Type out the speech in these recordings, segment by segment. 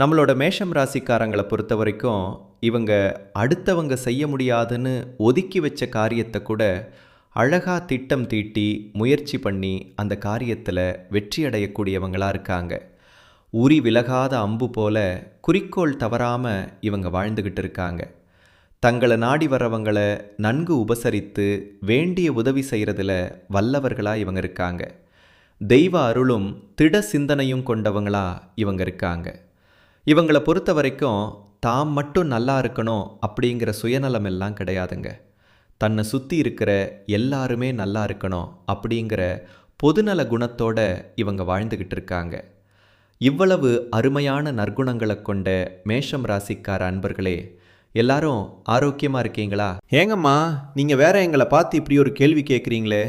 நம்மளோட மேஷம் ராசிக்காரங்களை பொறுத்த வரைக்கும் இவங்க அடுத்தவங்க செய்ய முடியாதுன்னு ஒதுக்கி வச்ச காரியத்தை கூட அழகாக திட்டம் தீட்டி முயற்சி பண்ணி அந்த காரியத்தில் வெற்றி அடையக்கூடியவங்களாக இருக்காங்க. உரி விலகாத அம்பு போல குறிக்கோள் தவறாமல் இவங்க வாழ்ந்துக்கிட்டு இருக்காங்க. தங்களை நாடி வரவங்களை நன்கு உபசரித்து வேண்டிய உதவி செய்கிறதுல வல்லவர்களாக இவங்க இருக்காங்க. தெய்வ அருளும் திட சிந்தனையும் கொண்டவங்களா இவங்க இருக்காங்க. இவங்களை பொறுத்த வரைக்கும் தாம் மட்டும் நல்லா இருக்கணும் அப்படிங்கிற சுயநலம் எல்லாம் கிடையாதுங்க. தன்னை சுற்றி இருக்கிற எல்லாருமே நல்லா இருக்கணும் அப்படிங்கிற பொதுநல குணத்தோட இவங்க வாழ்ந்துக்கிட்டு இருக்காங்க. இவ்வளவு அருமையான நற்குணங்களை கொண்ட மேஷம் ராசிக்கார அன்பர்களே எல்லாரும் ஆரோக்கியமாக இருக்கீங்களா? ஏங்கம்மா நீங்கள் வேற எங்களை பார்த்து இப்படி ஒரு கேள்வி கேட்குறீங்களே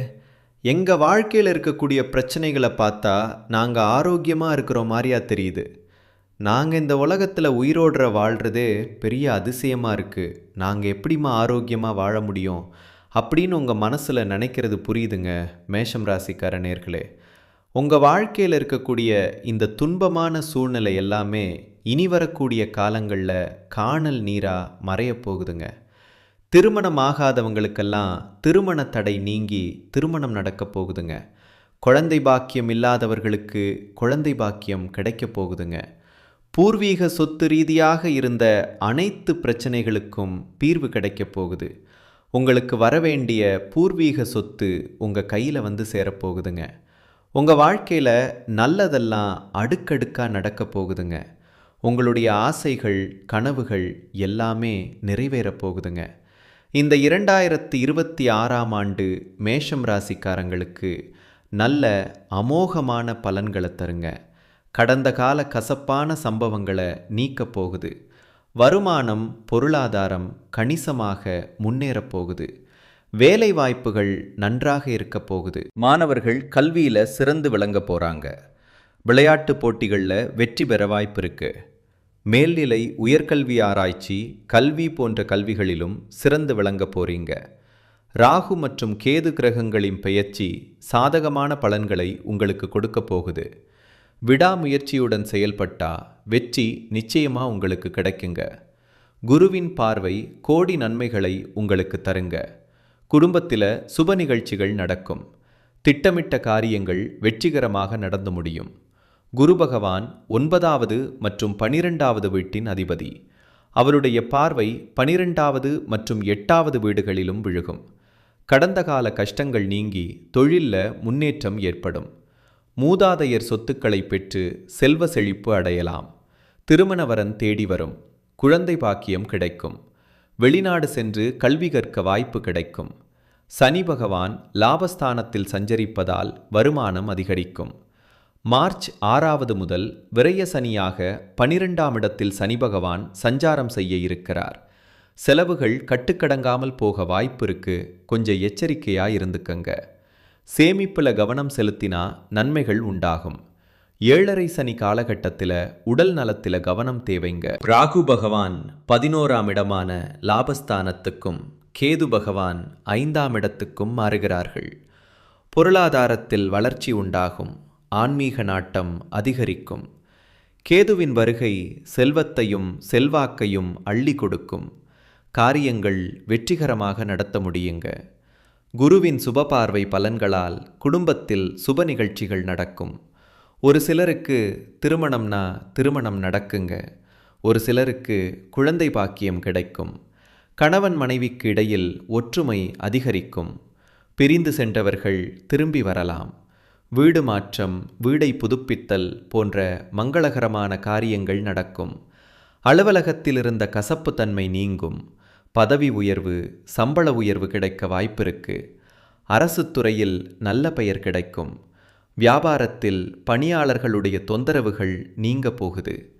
எங்கள் வாழ்க்கையில் இருக்கக்கூடிய பிரச்சனைகளை பார்த்தா நாங்கள் ஆரோக்கியமாக இருக்கிற மாதிரியா தெரியுது. நாங்கள் இந்த உலகத்தில் உயிரோடுற வாழ்கிறதே பெரிய அதிசயமாக இருக்குது நாங்கள் எப்படிம்மா ஆரோக்கியமாக வாழ முடியும்? அப்படின்னு உங்கள் மனசில் நினைக்கிறது புரியுதுங்க மேஷம் ராசிக்கார நேர்களே. உங்கள் வாழ்க்கையில் இருக்கக்கூடிய இந்த துன்பமான சூழ்நிலை எல்லாமே இனி வரக்கூடிய காலங்களில் காணல் நீராக மறையப் போகுதுங்க. திருமணம் ஆகாதவங்களுக்கெல்லாம் திருமண தடை நீங்கி திருமணம் நடக்கப் போகுதுங்க. குழந்தை பாக்கியம் இல்லாதவர்களுக்கு குழந்தை பாக்கியம் கிடைக்கப் போகுதுங்க. பூர்வீக சொத்து ரீதியாக இருந்த அனைத்து பிரச்சனைகளுக்கும் தீர்வு கிடைக்கப் போகுது. உங்களுக்கு வரவேண்டிய பூர்வீக சொத்து உங்கள் கையில் வந்து சேரப்போகுதுங்க உங்கள் வாழ்க்கையில் நல்லதெல்லாம் அடுக்கடுக்காக நடக்கப் போகுதுங்க. உங்களுடைய ஆசைகள் கனவுகள் எல்லாமே நிறைவேறப் போகுதுங்க. இந்த இரண்டாயிரத்தி இருபத்தி ஆறாம் ஆண்டு மேஷம் ராசிக்காரங்களுக்கு நல்ல அமோகமான பலன்களை தருங்க. கடந்த கால கசப்பான சம்பவங்களை நீக்கப் போகுது. வருமானம் பொருளாதாரம் கணிசமாக முன்னேறப் போகுது. வேலை வாய்ப்புகள் நன்றாக இருக்க போகுது. மாணவர்கள் கல்வியில் சிறந்து விளங்க போகிறாங்க விளையாட்டு போட்டிகளில் வெற்றி பெற வாய்ப்பு இருக்கு. மேல்நிலை உயர்கல்வி ஆராய்ச்சி கல்வி போன்ற கல்விகளிலும் சிறந்து விளங்க போறீங்க. ராகு மற்றும் கேது கிரகங்களின் பெயர்ச்சி சாதகமான பலன்களை உங்களுக்கு கொடுக்க போகுது. விடாமுயற்சியுடன் செயல்பட்டா வெற்றி நிச்சயமா உங்களுக்கு கிடைக்குங்க. குருவின் பார்வை கோடி நன்மைகளை உங்களுக்கு தருங்க. குடும்பத்தில் சுப நிகழ்ச்சிகள் நடக்கும். திட்டமிட்ட காரியங்கள் வெற்றிகரமாக நடந்து முடியும். குரு பகவான் ஒன்பதாவது மற்றும் பனிரெண்டாவது வீட்டின் அதிபதி. அவருடைய பார்வை பனிரெண்டாவது மற்றும் எட்டாவது வீடுகளிலும் விழுகும். கடந்த கால கஷ்டங்கள் நீங்கி தொழிலில் முன்னேற்றம் ஏற்படும். மூதாதையர் சொத்துக்களை பெற்று செல்வ செழிப்பு அடையலாம். திருமணவரன் தேடி வரும். குழந்தை பாக்கியம் கிடைக்கும். வெளிநாடு சென்று கல்வி கற்க வாய்ப்பு கிடைக்கும். சனி பகவான் லாபஸ்தானத்தில் சஞ்சரிப்பதால் வருமானம் அதிகரிக்கும். மார்ச் ஆறாவது முதல் விரய சனியாக பனிரெண்டாம் இடத்தில் சனி பகவான் சஞ்சாரம் செய்ய இருக்கிறார். செலவுகள் கட்டுக்கடங்காமல் போக வாய்ப்பு இருக்கு. கொஞ்சம் எச்சரிக்கையா இருந்துக்கங்க. சேமிப்புல கவனம் செலுத்தினா நன்மைகள் உண்டாகும். ஏழரை சனி காலகட்டத்தில் உடல் நலத்தில் கவனம் தேவைங்க. ராகு பகவான் பதினோராம் இடமான லாபஸ்தானத்துக்கும் கேது பகவான் ஐந்தாம் இடத்துக்கும் மாறுகிறார்கள். பொருளாதாரத்தில் வளர்ச்சி உண்டாகும். ஆன்மீக நாட்டம் அதிகரிக்கும். கேதுவின் வருகை செல்வத்தையும் செல்வாக்கையும் அள்ளி கொடுக்கும். காரியங்கள் வெற்றிகரமாக நடத்த முடியுங்க. குருவின் சுபபார்வை பலன்களால் குடும்பத்தில் சுப நிகழ்ச்சிகள் நடக்கும். ஒரு சிலருக்கு திருமணம்னா திருமணம் நடக்குங்க. ஒரு சிலருக்கு குழந்தை பாக்கியம் கிடைக்கும். கணவன் மனைவிக்கு இடையில் ஒற்றுமை அதிகரிக்கும். பிரிந்து சென்றவர்கள் திரும்பி வரலாம். வீடு மாற்றம் வீடை புதுப்பித்தல் போன்ற மங்களகரமான காரியங்கள் நடக்கும். அலுவலகத்தில் இருந்த கசப்புத்தன்மை நீங்கும். பதவி உயர்வு சம்பள உயர்வு கிடைக்க வாய்ப்பிருக்கு. அரசு துறையில் நல்ல பெயர் கிடைக்கும். வியாபாரத்தில் பணியாளர்களுடைய தொந்தரவுகள் நீங்க போகுது.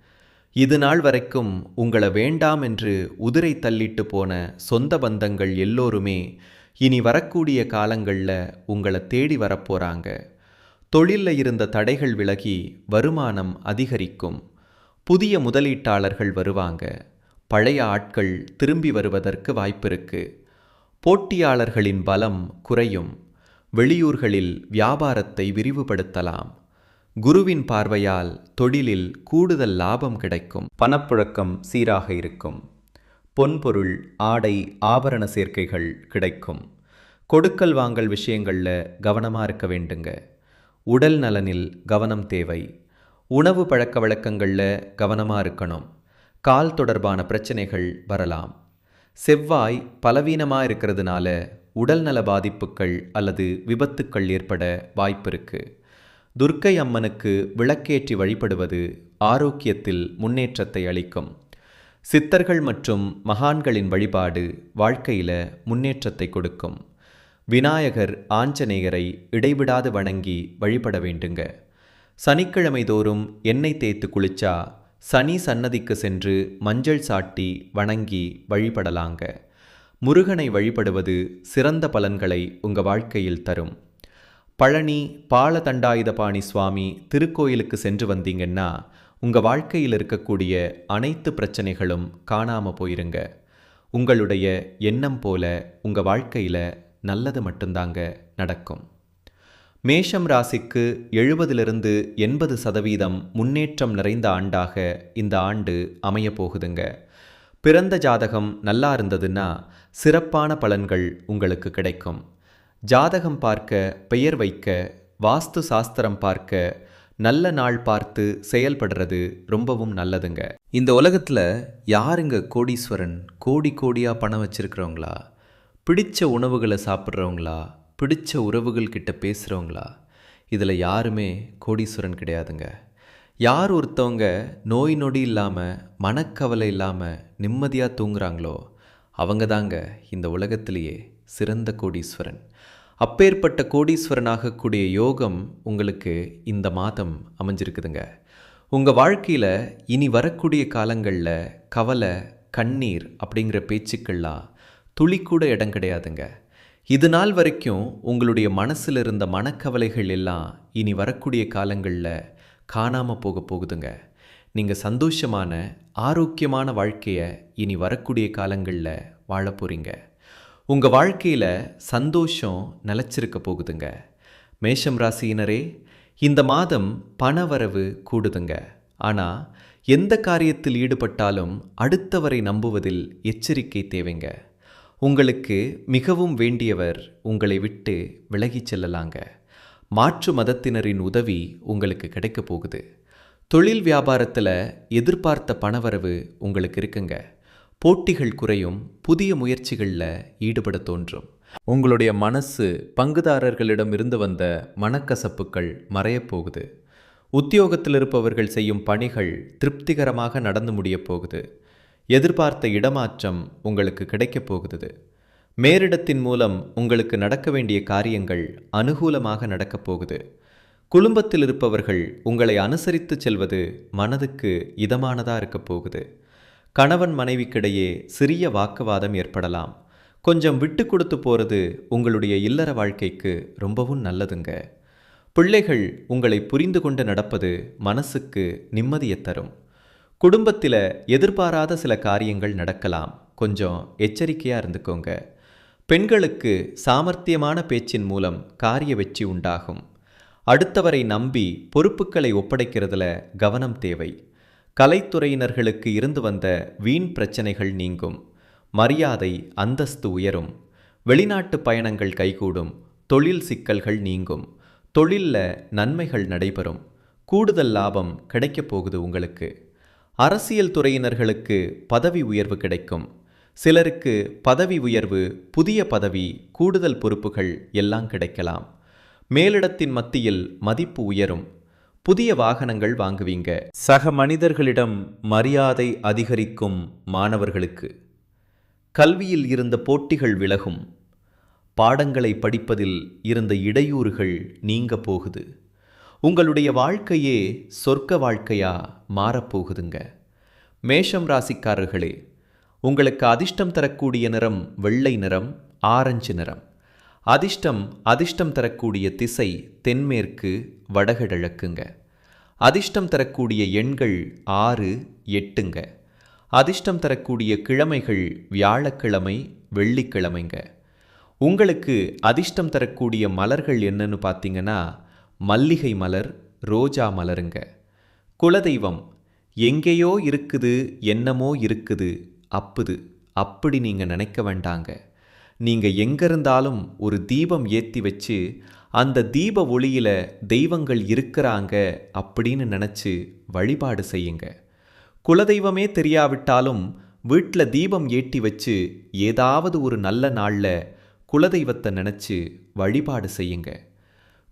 இது நாள் வரைக்கும் உங்களை வேண்டாம் என்று உதிரை தள்ளிட்டு போன சொந்த பந்தங்கள் எல்லோருமே இனி வரக்கூடிய காலங்களில் உங்களை தேடி வரப்போறாங்க. தொழிலில் இருந்த தடைகள் விலகி வருமானம் அதிகரிக்கும். புதிய முதலீட்டாளர்கள் வருவாங்க. பழைய ஆட்கள் திரும்பி வருவதற்கு வாய்ப்பிருக்கு. போட்டியாளர்களின் பலம் குறையும். வெளியூர்களில் வியாபாரத்தை விரிவுபடுத்தலாம். குருவின் பார்வையால் தொழிலில் கூடுதல் லாபம் கிடைக்கும். பணப்புழக்கம் சீராக இருக்கும். பொன்பொருள் ஆடை ஆபரண சேர்க்கைகள் கிடைக்கும். கொடுக்கல் வாங்கல் விஷயங்களில் கவனமாக இருக்க வேண்டுங்க. உடல் நலனில் கவனம் தேவை. உணவு பழக்க வழக்கங்களில் கவனமாக இருக்கணும். கால் தொடர்பான பிரச்சனைகள் வரலாம். செவ்வாய் பலவீனமாக இருக்கிறதுனால உடல்நல பாதிப்புகள் அல்லது விபத்துக்கள் ஏற்பட வாய்ப்பிருக்கு. துர்க்கை அம்மனுக்கு விளக்கேற்றி வழிபடுவது ஆரோக்கியத்தில் முன்னேற்றத்தை அளிக்கும். சித்தர்கள் மற்றும் மகான்களின் வழிபாடு வாழ்க்கையில முன்னேற்றத்தை கொடுக்கும். விநாயகர் ஆஞ்சநேயரை இடைவிடாது வணங்கி வழிபட வேண்டுங்க. சனிக்கிழமை தோறும் எண்ணெய் தேய்த்து குளிச்சா சனி சன்னதிக்கு சென்று மஞ்சள் சாட்டி வணங்கி வழிபடலாங்க. முருகனை வழிபடுவது சிறந்த பலன்களை உங்கள் வாழ்க்கையில் தரும். பழனி பாலதண்டாயுதபாணி சுவாமி திருக்கோயிலுக்கு சென்று வந்தீங்கன்னா உங்கள் வாழ்க்கையில் இருக்கக்கூடிய அனைத்து பிரச்சனைகளும் காணாமல் போயிருங்க. உங்களுடைய எண்ணம் போல உங்கள் வாழ்க்கையில் நல்லது மட்டும்தாங்க நடக்கும். மேஷம் ராசிக்கு எழுபதிலிருந்து எண்பது சதவீதம் முன்னேற்றம் நிறைந்த ஆண்டாக இந்த ஆண்டு அமையப்போகுதுங்க பிறந்த ஜாதகம் நல்லா இருந்ததுன்னா சிறப்பான பலன்கள் உங்களுக்கு கிடைக்கும். ஜாதகம் பார்க்க பெயர் வைக்க வாஸ்து சாஸ்திரம் பார்க்க நல்ல நாள் பார்த்து செயல்படுறது ரொம்பவும் நல்லதுங்க. இந்த உலகத்தில் யாருங்க கோடீஸ்வரன்? கோடி கோடியாக பணம் வச்சிருக்கிறவங்களா? பிடிச்ச உணவுகளை சாப்பிட்றவங்களா? பிடிச்ச உறவுகள் கிட்ட பேசுகிறவங்களா இதில் யாருமே கோடீஸ்வரன் கிடையாதுங்க. யார் ஒருத்தவங்க நோய் நொடி இல்லாமல் மனக்கவலை இல்லாமல் நிம்மதியாக தூங்குறாங்களோ அவங்க தாங்க இந்த உலகத்திலேயே சிறந்த கோடீஸ்வரன். அப்பேற்பட்ட கோடீஸ்வரனாகக்கூடிய யோகம் உங்களுக்கு இந்த மாதம் அமைஞ்சிருக்குதுங்க. உங்கள் வாழ்க்கையில் இனி வரக்கூடிய காலங்களில் கவலை கண்ணீர் அப்படிங்கிற பேச்சுக்கள்லாம் துளி கூட இடம் கிடையாதுங்க. இது நாள் வரைக்கும் உங்களுடைய மனசில் இருந்த மனக்கவலைகள் எல்லாம் இனி வரக்கூடிய காலங்களில் காணாமல் போக போகுதுங்க. நீங்கள் சந்தோஷமான ஆரோக்கியமான வாழ்க்கையை இனி வரக்கூடிய காலங்களில் வாழ போகிறீங்க உங்கள் வாழ்க்கையில் சந்தோஷம் நிலச்சிருக்க போகுதுங்க. மேஷம் ராசியினரே இந்த மாதம் பணவரவு கூடுதுங்க. ஆனால் எந்த காரியத்தில் ஈடுபட்டாலும் அடுத்தவரை நம்புவதில் எச்சரிக்கை தேவைங்க. உங்களுக்கு மிகவும் வேண்டியவர் உங்களை விட்டு விலகிச் செல்லலாங்க. மாற்று மதத்தினரின் உதவி உங்களுக்கு கிடைக்கப் போகுது. தொழில் வியாபாரத்தில் எதிர்பார்த்த பணவரவு உங்களுக்கு இருக்குங்க. போட்டிகள் குறையும் புதிய முயற்சிகளில் ஈடுபட தோன்றும். உங்களுடைய மனசு பங்குதாரர்களிடம் இருந்து வந்த மனக்கசப்புகள் மறையப் போகுது. உத்தியோகத்தில் இருப்பவர்கள் செய்யும் பணிகள் திருப்திகரமாக நடந்து முடியப் போகுது. எதிர்பார்த்த இடமாற்றம் உங்களுக்கு கிடைக்கப் போகுது. மேலிடத்தின் மூலம் உங்களுக்கு நடக்க வேண்டிய காரியங்கள் அனுகூலமாக நடக்கப் போகுது. குடும்பத்தில் இருப்பவர்கள் உங்களை அனுசரித்து செல்வது மனதுக்கு இதமானதாக இருக்க போகுது. கணவன் மனைவிக்கிடையே சிறிய வாக்குவாதம் ஏற்படலாம். கொஞ்சம் விட்டு கொடுத்து போகிறது உங்களுடைய இல்லற வாழ்க்கைக்கு ரொம்பவும் நல்லதுங்க. பிள்ளைகள் உங்களை புரிந்து கொண்டு நடப்பது மனசுக்கு நிம்மதியை தரும். குடும்பத்தில் எதிர்பாராத சில காரியங்கள் நடக்கலாம். கொஞ்சம் எச்சரிக்கையாக இருந்துக்கோங்க. பெண்களுக்கு சாமர்த்தியமான பேச்சின் மூலம் காரிய வெற்றி உண்டாகும். அடுத்தவரை நம்பி பொறுப்புகளை ஒப்படைக்கிறதுல கவனம் தேவை. கலைத்துறையினர்களுக்கு இருந்து வந்த வீண் பிரச்சனைகள் நீங்கும். மரியாதை அந்தஸ்து உயரும். வெளிநாட்டு பயணங்கள் கைகூடும். தொழில் சிக்கல்கள் நீங்கும். தொழிலில் நன்மைகள் நடைபெறும். கூடுதல் லாபம் கிடைக்கப் போகுது உங்களுக்கு. அரசியல் துறையினர்களுக்கு பதவி உயர்வு கிடைக்கும். சிலருக்கு பதவி உயர்வு புதிய பதவி கூடுதல் பொறுப்புகள் எல்லாம் கிடைக்கலாம். மேலிடத்தின் மத்தியில் மதிப்பு உயரும். புதிய வாகனங்கள் வாங்குவீங்க. சக மனிதர்களிடம் மரியாதை அதிகரிக்கும் மாணவர்களுக்கு. கல்வியில் இருந்த போட்டிகள் விலகும். பாடங்களை படிப்பதில் இருந்த இடையூறுகள் நீங்க போகுது. உங்களுடைய வாழ்க்கையே சொர்க்க வாழ்க்கையா மாறப்போகுதுங்க. மேஷம் ராசிக்காரர்களே உங்களுக்கு அதிர்ஷ்டம் தரக்கூடிய நிறம் வெள்ளை நிறம் ஆரஞ்சு நிறம். அதிர்ஷ்டம் அதிர்ஷ்டம் தரக்கூடிய திசை தென்மேற்கு வடகிழக்குங்க. அதிர்ஷ்டம் தரக்கூடிய எண்கள் ஆறு எட்டுங்க. அதிர்ஷ்டம் தரக்கூடிய கிழமைகள் வியாழக்கிழமை வெள்ளிக்கிழமைங்க. உங்களுக்கு அதிர்ஷ்டம் தரக்கூடிய மலர்கள் என்னன்னு பார்த்தீங்கன்னா மல்லிகை மலர் ரோஜா மலருங்க. குலதெய்வம் எங்கேயோ இருக்குது என்னமோ இருக்குது அப்புது. அப்படி நீங்கள் நினைக்க வேண்டாங்க. நீங்கள் எங்கே இருந்தாலும் ஒரு தீபம் ஏற்றி வச்சு அந்த தீப ஒளியில் தெய்வங்கள் இருக்கிறாங்க அப்படின்னு நினச்சி வழிபாடு செய்யுங்க. குலதெய்வமே தெரியாவிட்டாலும் வீட்டில் தீபம் ஏற்றி வச்சு ஏதாவது ஒரு நல்ல நாளில் குலதெய்வத்தை நினச்சி வழிபாடு செய்யுங்க.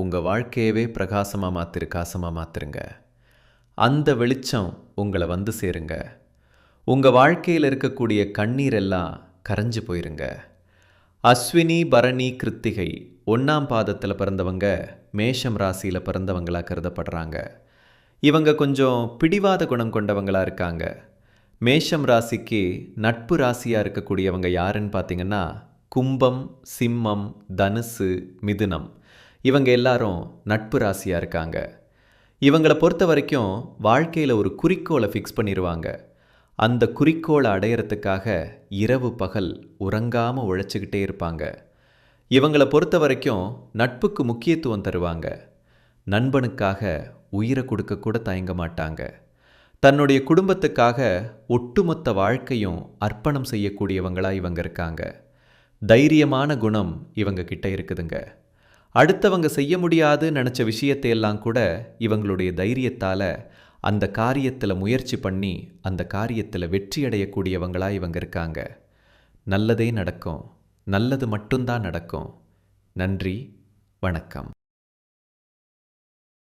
உங்கள் வாழ்க்கையவே பிரகாசமாக மாற்றிரு காசமாக மாத்திருங்க. அந்த வெளிச்சம் உங்களை வந்து சேருங்க. உங்கள் வாழ்க்கையில் இருக்கக்கூடிய கண்ணீர் எல்லாம் கரைஞ்சு போயிருங்க. அஸ்வினி பரணி கிருத்திகை ஒன்றாம் பாதத்தில் பிறந்தவங்க மேஷம் ராசியில் பிறந்தவங்களா கருதப்படுறாங்க. இவங்க கொஞ்சம் பிடிவாத குணம் கொண்டவங்களாக இருக்காங்க. மேஷம் ராசிக்கு நட்பு ராசியாக இருக்கக்கூடியவங்க யாருன்னு பார்த்தீங்கன்னா கும்பம் சிம்மம் தனுசு மிதுனம். இவங்க எல்லாரும் நட்பு ராசியாக இருக்காங்க. இவங்களை பொறுத்த வரைக்கும் வாழ்க்கையில் ஒரு குறிக்கோளை ஃபிக்ஸ் பண்ணிடுவாங்க அந்த குறிக்கோளை அடையிறதுக்காக இரவு பகல் உறங்காமல் உழைச்சிக்கிட்டே இருப்பாங்க. இவங்களை பொறுத்த வரைக்கும் நட்புக்கு முக்கியத்துவம் தருவாங்க. நண்பனுக்காக உயிரை கொடுக்க கூட தயங்க மாட்டாங்க. தன்னுடைய குடும்பத்துக்காக ஒட்டுமொத்த வாழ்க்கையும் அர்ப்பணம் செய்யக்கூடியவங்களா இவங்க இருக்காங்க. தைரியமான குணம் இவங்க கிட்ட இருக்குதுங்க. அடுத்தவங்க செய்ய முடியாதுன்னு நினச்ச விஷயத்தை எல்லாம் கூட இவங்களுடைய தைரியத்தால் அந்த காரியத்தில் முயற்சி பண்ணி அந்த காரியத்தில் வெற்றி அடையக்கூடியவங்களாக இவங்க இருக்காங்க. நல்லதே நடக்கும். நல்லது மட்டும்தான் நடக்கும். நன்றி. வணக்கம்.